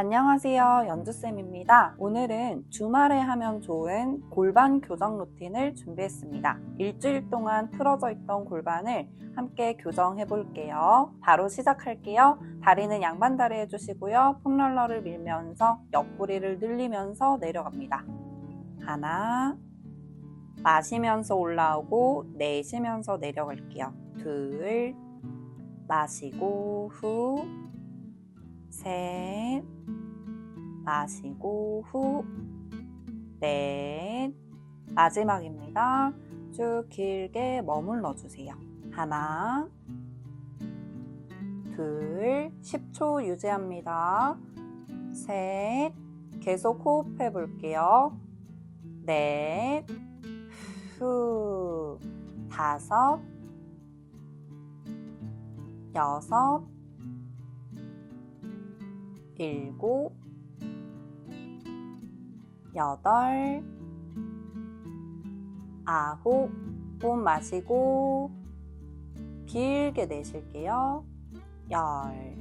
안녕하세요. 연주쌤입니다. 오늘은 주말에 하면 좋은 골반 교정 루틴을 준비했습니다. 일주일 동안 틀어져 있던 골반을 함께 교정해 볼게요. 바로 시작할게요. 다리는 양반다리 해주시고요. 폼롤러를 밀면서 옆구리를 늘리면서 내려갑니다. 하나, 마시면서 올라오고 내쉬면서 내려갈게요. 둘, 마시고 후, 셋, 마시고 후, 넷, 마지막입니다. 쭉 길게 머물러 주세요. 하나, 둘, 10초 유지합니다. 셋, 계속 호흡해 볼게요. 넷, 후, 다섯, 여섯, 일곱, 여덟, 아홉, 호흡 마시고 길게 내쉴게요. 열.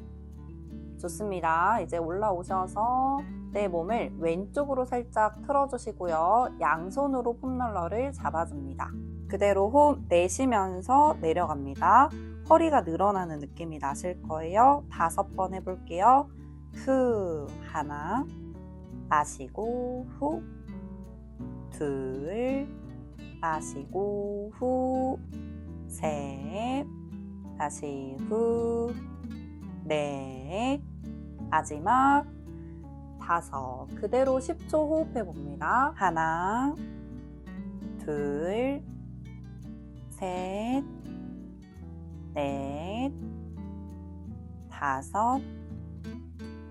좋습니다. 이제 올라오셔서 내 몸을 왼쪽으로 살짝 틀어주시고요. 양손으로 폼롤러를 잡아줍니다. 그대로 호흡 내쉬면서 내려갑니다. 허리가 늘어나는 느낌이 나실 거예요. 다섯 번 해볼게요. 후, 하나, 마시고, 후, 둘, 마시고, 후, 셋, 다시 후, 넷, 마지막. 다섯. 그대로 10초 호흡해 봅니다. 하나, 둘, 셋, 넷, 다섯,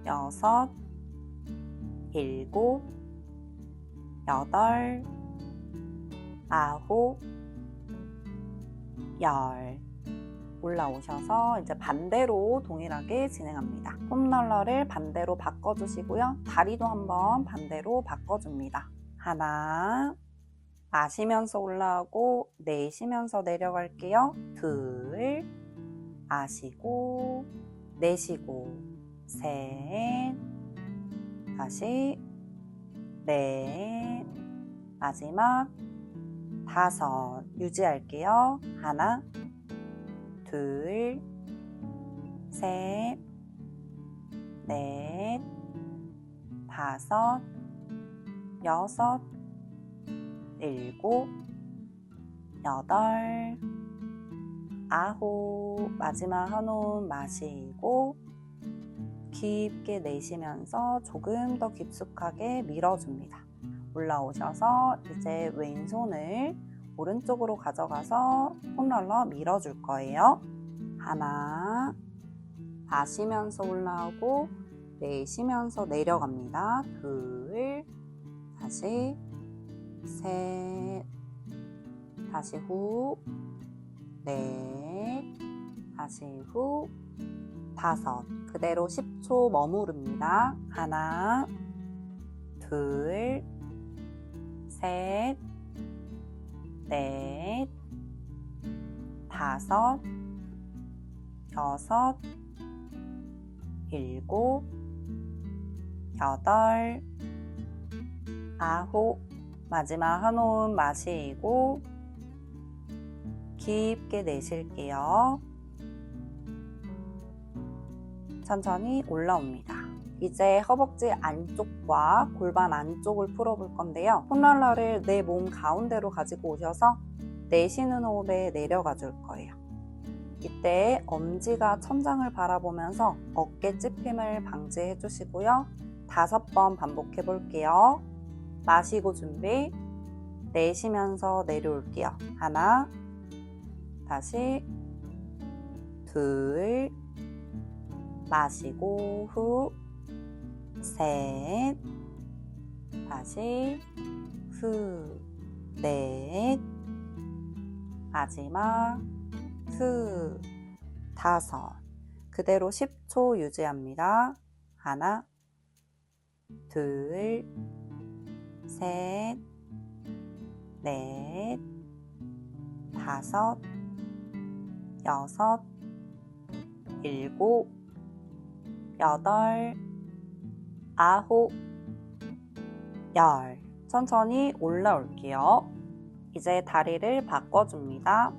여섯, 일곱, 여덟, 아홉, 열. 올라오셔서 이제 반대로 동일하게 진행합니다. 폼롤러를 반대로 바꿔주시고요. 다리도 한번 반대로 바꿔줍니다. 하나, 마시면서 올라오고 내쉬면서 내려갈게요. 둘, 마시고 내쉬고 셋, 다시. 넷, 마지막 다섯 유지할게요. 하나, 둘, 셋, 넷, 다섯, 여섯, 일곱, 여덟, 아홉, 마지막 한 호흡 마시고 깊게 내쉬면서 조금 더 깊숙하게 밀어줍니다. 올라오셔서 이제 왼손을 오른쪽으로 가져가서 폼롤러 밀어줄 거예요. 하나, 마시면서 올라오고 내쉬면서 내려갑니다. 둘, 다시 셋, 다시 후, 넷, 다시 후, 다섯. 그대로 10초 머무릅니다. 하나, 둘, 셋, 넷, 다섯, 여섯, 일곱, 여덟, 아홉, 마지막 한 호흡 마시고 깊게 내쉴게요. 천천히 올라옵니다. 이제 허벅지 안쪽과 골반 안쪽을 풀어볼 건데요. 폼롤러를 내 몸 가운데로 가지고 오셔서 내쉬는 호흡에 내려가 줄 거예요. 이때 엄지가 천장을 바라보면서 어깨 찝힘을 방지해 주시고요. 다섯 번 반복해 볼게요. 마시고 준비. 내쉬면서 내려올게요. 하나, 다시, 둘, 마시고 후, 셋, 다시 후, 넷, 마지막 후, 다섯. 그대로 10초 유지합니다. 하나, 둘, 셋, 넷, 다섯, 여섯, 일곱, 여덟, 아홉, 열. 천천히 올라올게요. 이제 다리를 바꿔줍니다.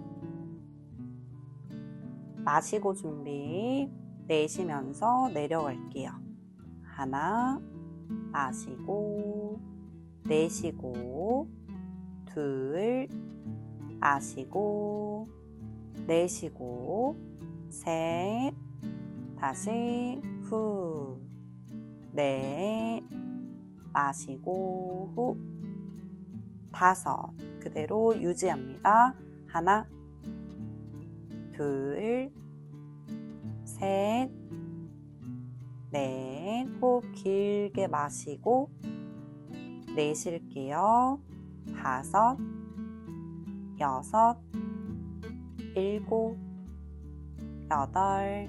마시고 준비. 내쉬면서 내려갈게요. 하나, 마시고, 내쉬고, 둘, 마시고, 내쉬고, 셋, 다시 후, 넷, 마시고, 후, 다섯, 그대로 유지합니다. 하나, 둘, 셋, 넷, 호흡 길게 마시고, 내쉴게요. 다섯, 여섯, 일곱, 여덟,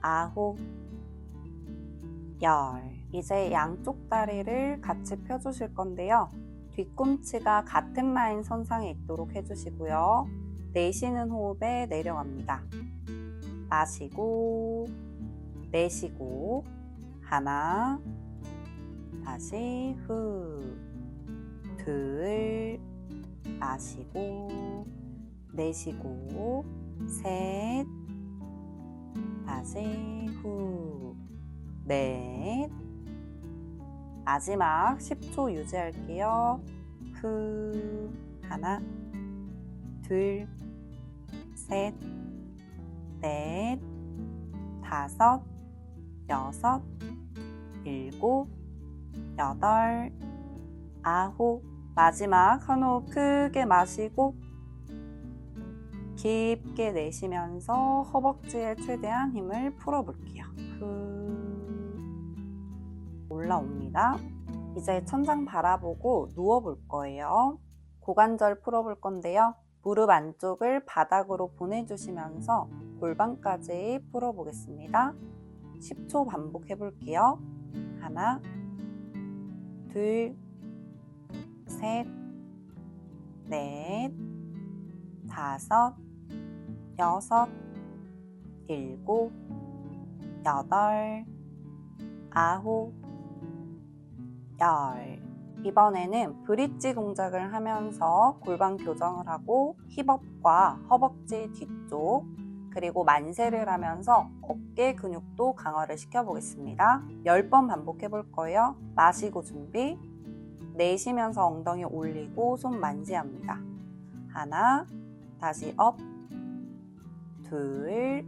아홉, 열. 이제 양쪽 다리를 같이 펴주실 건데요. 뒤꿈치가 같은 라인 선상에 있도록 해주시고요. 내쉬는 호흡에 내려갑니다. 마시고, 내쉬고, 하나, 다시 후, 둘, 마시고, 내쉬고, 셋, 다시 후, 넷, 마지막 10초 유지할게요. 후, 하나, 둘, 셋, 넷, 다섯, 여섯, 일곱, 여덟, 아홉, 마지막 한 호흡 크게 마시고 깊게 내쉬면서 허벅지에 최대한 힘을 풀어볼게요. 후 올라옵니다. 이제 천장 바라보고 누워볼 거예요. 고관절 풀어볼 건데요. 무릎 안쪽을 바닥으로 보내주시면서 골반까지 풀어보겠습니다. 10초 반복해 볼게요. 하나, 둘, 셋, 넷, 다섯, 여섯, 일곱, 여덟, 아홉, 열. 이번에는 브릿지 동작을 하면서 골반 교정을 하고 힙업과 허벅지 뒤쪽 그리고 만세를 하면서 어깨 근육도 강화를 시켜보겠습니다. 10번 반복해 볼 거예요. 마시고 준비. 내쉬면서 엉덩이 올리고 손 만세합니다. 하나, 다시 업, 둘,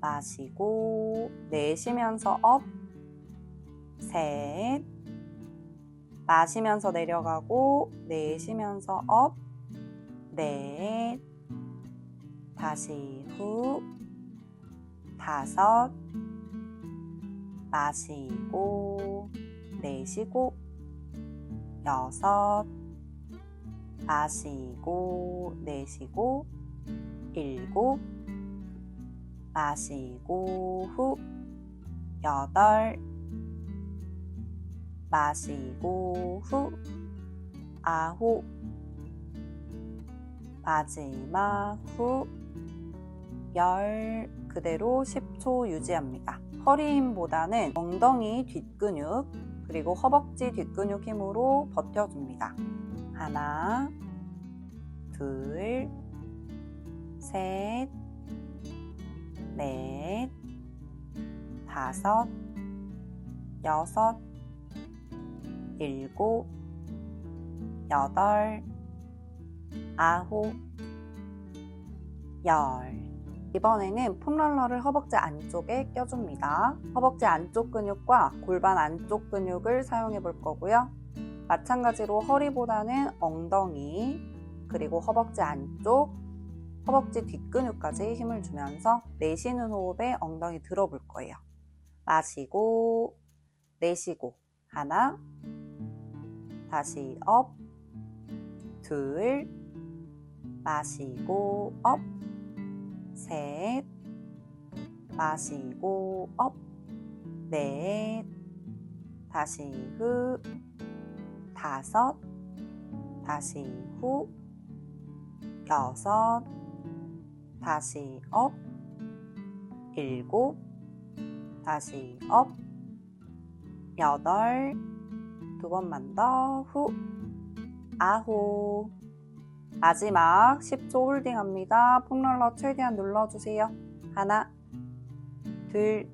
마시고, 내쉬면서 업, 셋, 마시면서 내려가고, 내쉬면서 업, 넷, 다시 후, 다섯, 마시고, 내쉬고, 여섯, 마시고, 내쉬고, 일곱, 마시고, 후, 여덟, 마시고, 후, 아홉, 마지막 후, 열, 그대로 10초 유지합니다. 허리 힘보다는 엉덩이 뒷근육, 그리고 허벅지 뒷근육 힘으로 버텨줍니다. 하나, 둘, 셋, 넷, 다섯, 여섯, 일곱, 여덟, 아홉, 열. 이번에는 폼롤러를 허벅지 안쪽에 껴줍니다. 허벅지 안쪽 근육과 골반 안쪽 근육을 사용해 볼 거고요. 마찬가지로 허리보다는 엉덩이, 그리고 허벅지 안쪽, 허벅지 뒷근육까지 힘을 주면서 내쉬는 호흡에 엉덩이 들어볼 거예요. 마시고, 내쉬고, 하나, 다시 업, 둘, 마시고, 업, 셋, 마시고, 업, 넷, 다시 후, 다섯, 다시 후, 여섯, 다시 업, 일곱, 다시 업, 여덟, 두 번만 더, 후, 아홉. 마지막 10초 홀딩 합니다. 폼롤러 최대한 눌러주세요. 하나, 둘,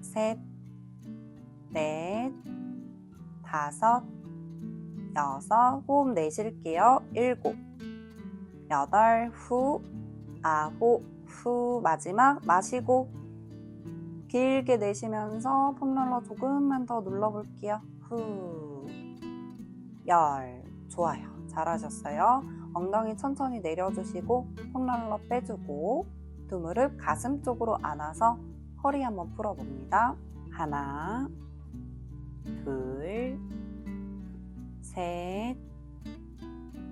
셋, 넷, 다섯, 여섯, 호흡 내쉴게요. 일곱, 여덟, 후, 아홉, 후, 마지막 마시고 길게 내쉬면서 폼롤러 조금만 더 눌러볼게요. 후, 열, 좋아요. 잘하셨어요. 엉덩이 천천히 내려주시고 폼롤러 빼주고 두 무릎 가슴 쪽으로 안아서 허리 한번 풀어봅니다. 하나, 둘, 셋,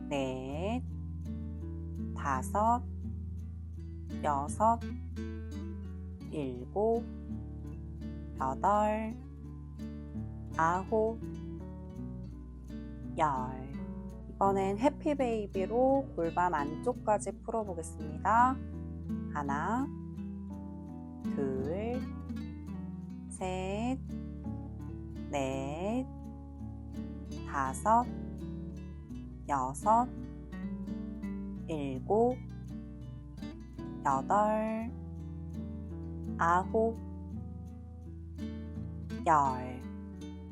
넷, 다섯, 여섯, 일곱, 여덟, 아홉, 열. 이번엔 해피베이비로 골반 안쪽까지 풀어보겠습니다. 하나, 둘, 셋, 넷, 다섯, 여섯, 일곱, 여덟, 아홉, 열.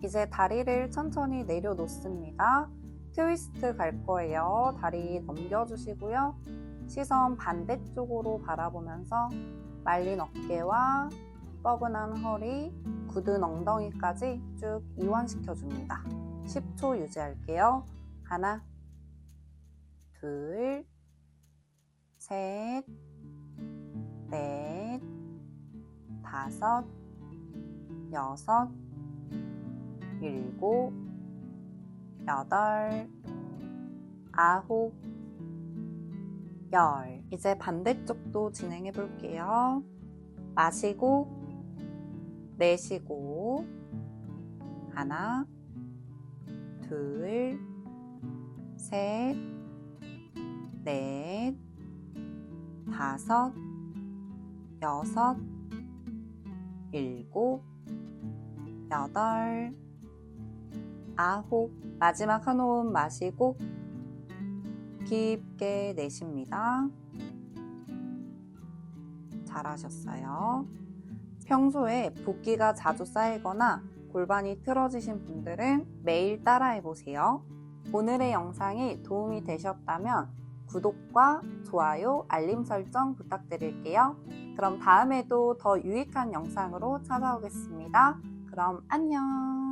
이제 다리를 천천히 내려놓습니다. 트위스트 갈 거예요. 다리 넘겨주시고요. 시선 반대쪽으로 바라보면서 말린 어깨와 뻐근한 허리, 굳은 엉덩이까지 쭉 이완시켜 줍니다. 10초 유지할게요. 하나, 둘, 셋, 넷, 다섯, 여섯, 일곱, 여덟, 아홉, 열. 이제 반대쪽도 진행해 볼게요. 마시고, 내쉬고, 하나, 둘, 셋, 넷, 다섯, 여섯, 일곱, 여덟, 아홉. 마지막 한 호흡 마시고 깊게 내쉽니다. 잘하셨어요. 평소에 붓기가 자주 쌓이거나 골반이 틀어지신 분들은 매일 따라해 보세요. 오늘의 영상이 도움이 되셨다면 구독과 좋아요, 알림 설정 부탁드릴게요. 그럼 다음에도 더 유익한 영상으로 찾아오겠습니다. 그럼 안녕!